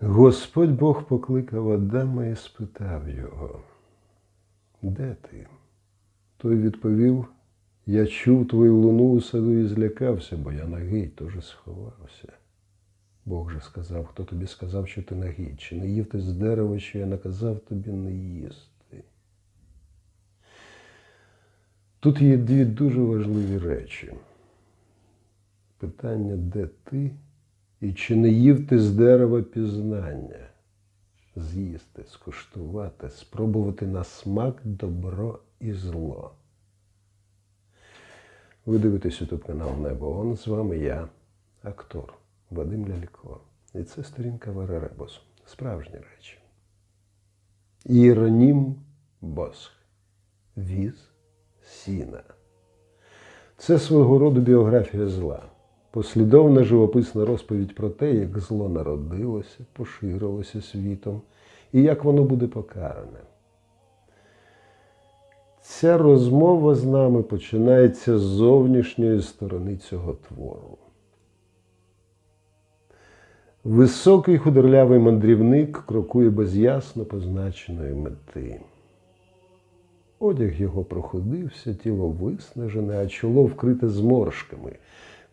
Господь Бог покликав Адама і спитав його, де ти? Той відповів, я чув твою луну у саду і злякався, бо я нагий, тож сховався. Бог же сказав, хто тобі сказав, що ти нагий, чи не їв ти з дерева, що я наказав тобі не їсти. Тут є дві дуже важливі речі. Питання, де ти, і чи не їв ти з дерева пізнання? З'їсти, скуштувати, спробувати на смак добро і зло. Ви дивитесь ютуб канал Небо. Он з вами я, актор Вадим Лялько. І це сторінка Вари Ребус. Справжні речі. Іронім Босх. Віз Сіна. Це свого роду біографія зла. Послідовна живописна розповідь про те, як зло народилося, поширилося світом і як воно буде покаране. Ця розмова з нами починається з зовнішньої сторони цього твору. Високий худорлявий мандрівник крокує без ясно позначеної мети. Одяг його проходився, тіло виснажене, а чоло вкрите зморшками.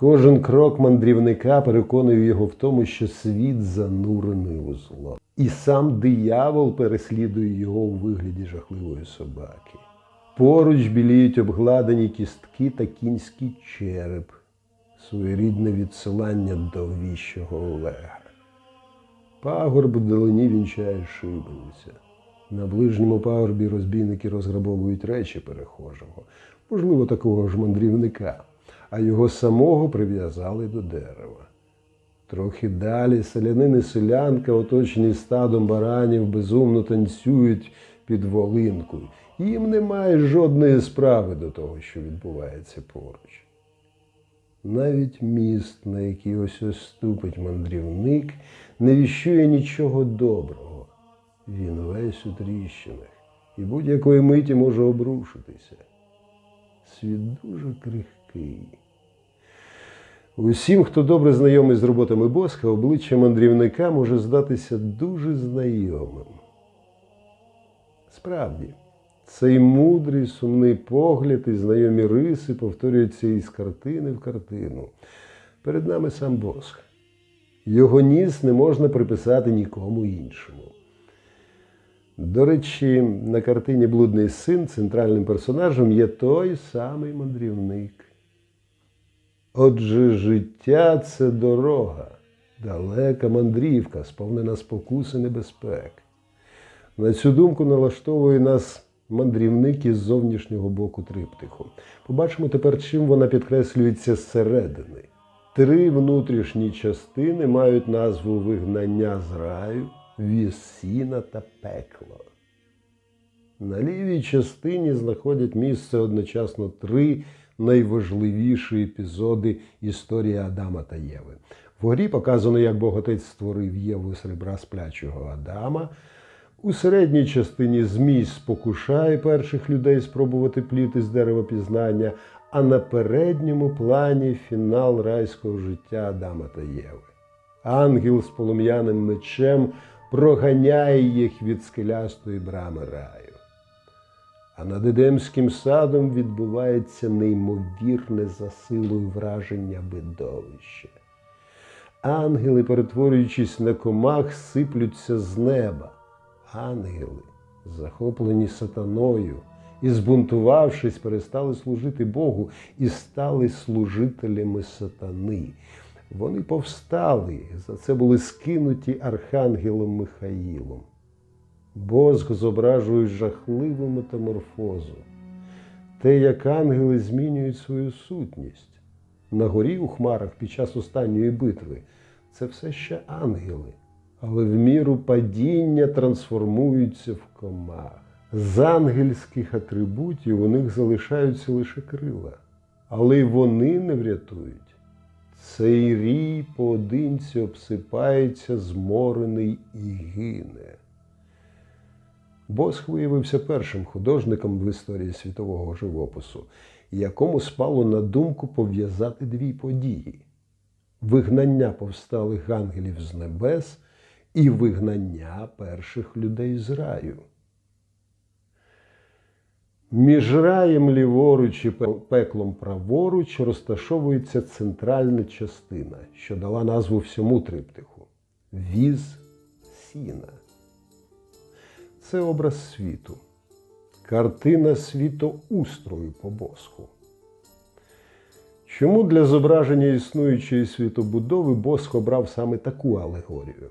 Кожен крок мандрівника переконує його в тому, що світ занурений у зло. І сам диявол переслідує його у вигляді жахливої собаки. Поруч біліють обгладені кістки та кінський череп, своєрідне відсилання до віщого Олега. Пагорб вдалині вінчає шибениця. На ближньому пагорбі розбійники розграбовують речі перехожого, можливо, такого ж мандрівника, а його самого прив'язали до дерева. Трохи далі селянин і селянка, оточені стадом баранів, безумно танцюють під волинкою. Їм немає жодної справи до того, що відбувається поруч. Навіть міст, на який ось ось ступить мандрівник, не віщує нічого доброго. Він весь у тріщинах і будь-якої миті може обрушитися. Світ дуже крихкий. Усім, хто добре знайомий з роботами Боска, обличчя мандрівника може здатися дуже знайомим. Справді, цей мудрий, сумний погляд і знайомі риси повторюються із картини в картину. Перед нами сам Босх. Його ніс не можна приписати нікому іншому. До речі, на картині Блудний син центральним персонажем є той самий мандрівник. Отже, життя це дорога, далека мандрівка, сповнена спокус і небезпек. На цю думку налаштовує нас мандрівник із зовнішнього боку триптиху. Побачимо тепер, чим вона підкреслюється зсередини. Три внутрішні частини мають назву вигнання з раю, вісіна та пекло. На лівій частині знаходять місце одночасно три найважливіші епізоди історії Адама та Єви. Вгорі показано, як Боготець створив Єву з ребра сплячого Адама. У середній частині Змій спокушає перших людей спробувати пліти з дерева пізнання, а на передньому плані фінал райського життя Адама та Єви. Ангел з полум'яним мечем проганяє їх від скелястої брами раю. А над Едемським садом відбувається неймовірне за силою враження видовище. Ангели, перетворюючись на комах, сиплються з неба. Ангели, захоплені сатаною і, збунтувавшись, перестали служити Богу і стали служителями сатани. Вони повстали, за це були скинуті архангелом Михаїлом. Бозг зображує жахливу метаморфозу, те, як ангели змінюють свою сутність. На горі у хмарах під час останньої битви це все ще ангели, але в міру падіння трансформуються в комах. З ангельських атрибутів у них залишаються лише крила, але й вони не врятують. Цей рій поодинці обсипається, зморений і гине. Босх виявився першим художником в історії світового живопису, якому спало на думку пов'язати дві події: вигнання повсталих ангелів з небес і вигнання перших людей з раю. Між раєм ліворуч і пеклом праворуч розташовується центральна частина, що дала назву всьому триптиху віз сіна. Це образ світу, картина світоустрою по босху. Чому для зображення існуючої світобудови Босх обрав саме таку алегорію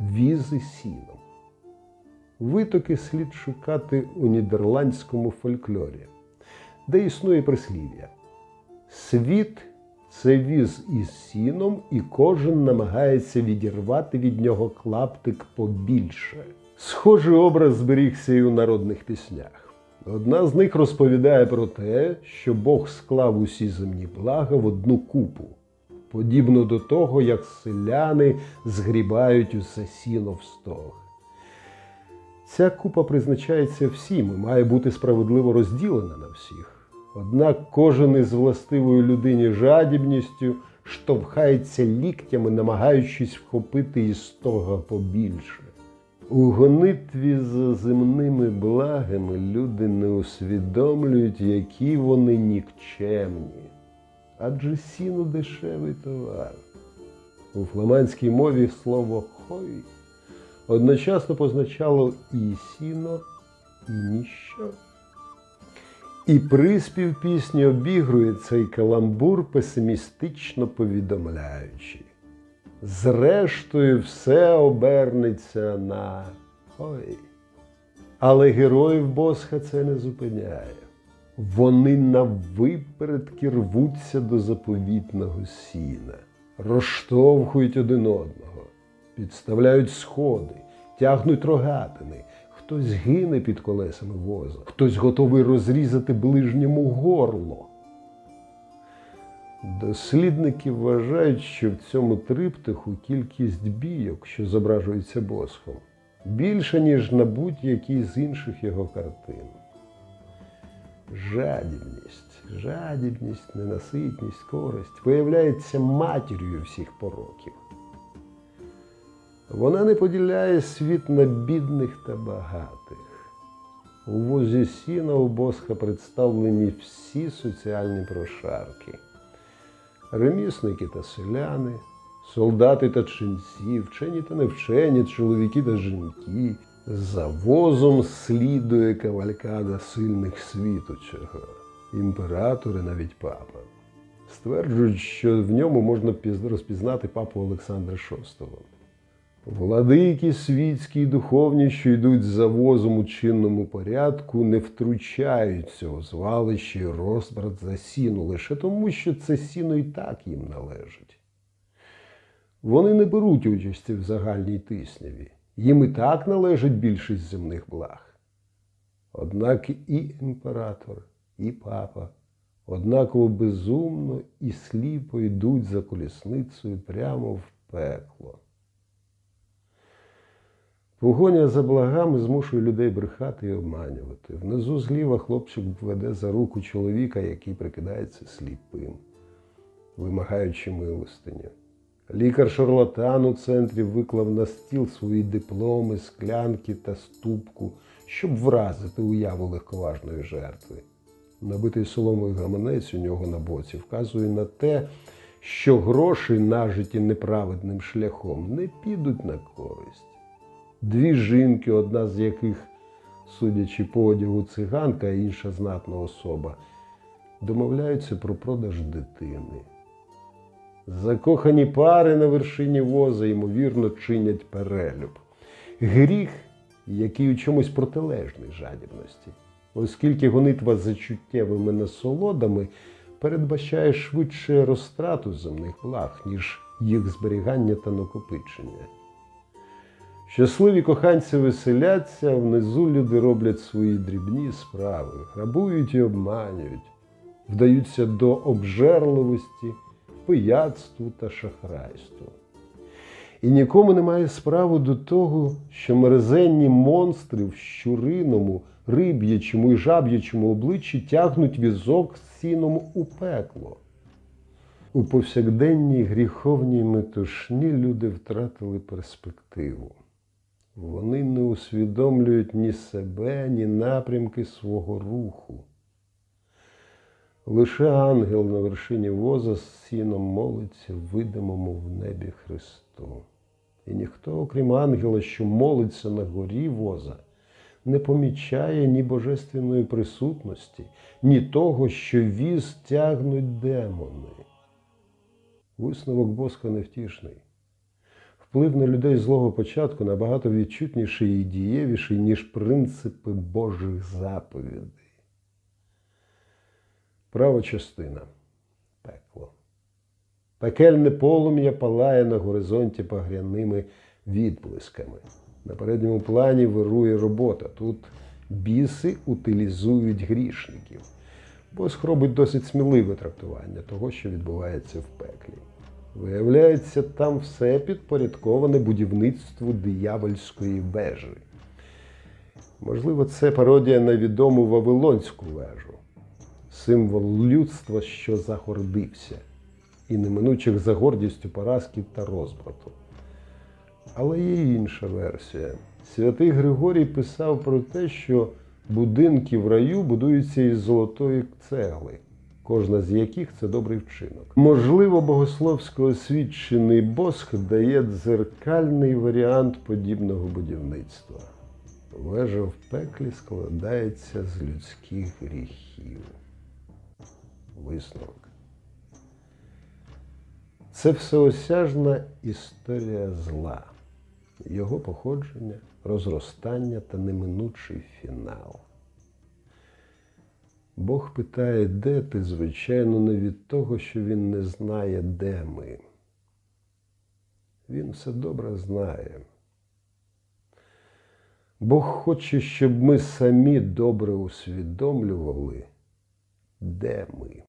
візи сіном? Витоки слід шукати у нідерландському фольклорі, де існує прислів'я. Світ це віз із сіном, і кожен намагається відірвати від нього клаптик побільше. Схожий образ зберігся і у народних піснях. Одна з них розповідає про те, що Бог склав усі земні блага в одну купу, подібно до того, як селяни згрібають усе сіно в стог. Ця купа призначається всім і має бути справедливо розділена на всіх. Однак кожен із властивою людині жадібністю штовхається ліктями, намагаючись вхопити із стога побільше. У гонитві за земними благами люди не усвідомлюють, які вони нікчемні. Адже сіно дешевий товар. У фламандській мові слово хой одночасно позначало і сіно, і ніщо. І приспів пісні обігрує цей каламбур, песимістично повідомляючи. Зрештою, все обернеться на ой. Але героїв Босха це не зупиняє. Вони навипередки рвуться до заповітного сіна, розштовхують один одного, підставляють сходи, тягнуть рогатини. Хтось гине під колесами воза, хтось готовий розрізати ближньому горло. Дослідники вважають, що в цьому триптиху кількість бійок, що зображується босхом, більша, ніж на будь-якій з інших його картин. Жадібність, жадібність, ненаситність, користь виявляється матір'ю всіх пороків. Вона не поділяє світ на бідних та багатих. У возі сіна у Босха представлені всі соціальні прошарки ремісники та селяни, солдати та ченці, вчені та невчені, чоловіки та жінки. За возом слідує кавалькада сильних світу цього, імператори, навіть папа. Стверджують, що в ньому можна розпізнати папу Олександра VI. Владики світські й духовні, що йдуть за возом у чинному порядку, не втручаються у звалище розбрат за сіну лише тому, що це сіно і так їм належить. Вони не беруть участі в загальній тисняві. Їм і так належить більшість земних благ. Однак і імператор, і папа однаково безумно і сліпо йдуть за колісницею прямо в пекло. Погоня за благами змушує людей брехати і обманювати. Внизу зліва хлопчик веде за руку чоловіка, який прикидається сліпим, вимагаючи милостині. Лікар-шарлатан у центрі виклав на стіл свої дипломи, склянки та ступку, щоб вразити уяву легковажної жертви. Набитий соломою гаманець у нього на боці вказує на те, що гроші, нажиті неправедним шляхом, не підуть на користь. Дві жінки, одна з яких, судячи по одягу циганка, а інша знатна особа, домовляються про продаж дитини. Закохані пари на вершині воза, ймовірно, чинять перелюб. Гріх, який у чомусь протилежний жадібності, оскільки гонитва за чуттєвими насолодами передбачає швидше розтрату земних благ, ніж їх зберігання та накопичення. Щасливі коханці веселяться, внизу люди роблять свої дрібні справи, грабують і обманюють, вдаються до обжерливості, пияцтву та шахрайству. І нікому немає справи до того, що мерзенні монстри в щуриному, риб'ячому і жаб'ячому обличчі тягнуть візок з сіном у пекло. У повсякденній гріховній метушні люди втратили перспективу. Вони не усвідомлюють ні себе, ні напрямки свого руху. Лише ангел на вершині воза з сіном молиться видимому в небі Христу. І ніхто, окрім ангела, що молиться на горі воза, не помічає ні божественної присутності, ні того, що віз тягнуть демони. Висновок Боска невтішний. Вплив на людей злого початку набагато відчутніший і дієвіший, ніж принципи Божих заповідей. Права частина. Пекло. Пекельне полум'я палає на горизонті пагряними відблисками. На передньому плані вирує робота. Тут біси утилізують грішників. Босх робить досить сміливе трактування того, що відбувається в пеклі. Виявляється, там все підпорядковане будівництву диявольської вежі. Можливо, це пародія на відому Вавилонську вежу, символ людства, що загордився, і неминучих за гордістю поразки та розбрату. Але є інша версія. Святий Григорій писав про те, що будинки в раю будуються із золотої цегли, кожна з яких це добрий вчинок. Можливо, богословсько освічений босх дає дзеркальний варіант подібного будівництва. Вежа в пеклі складається з людських гріхів. Висновок. Це всеосяжна історія зла, його походження, розростання та неминучий фінал. Бог питає, де ти, звичайно, не від того, що Він не знає, де ми. Він все добре знає. Бог хоче, щоб ми самі добре усвідомлювали, де ми.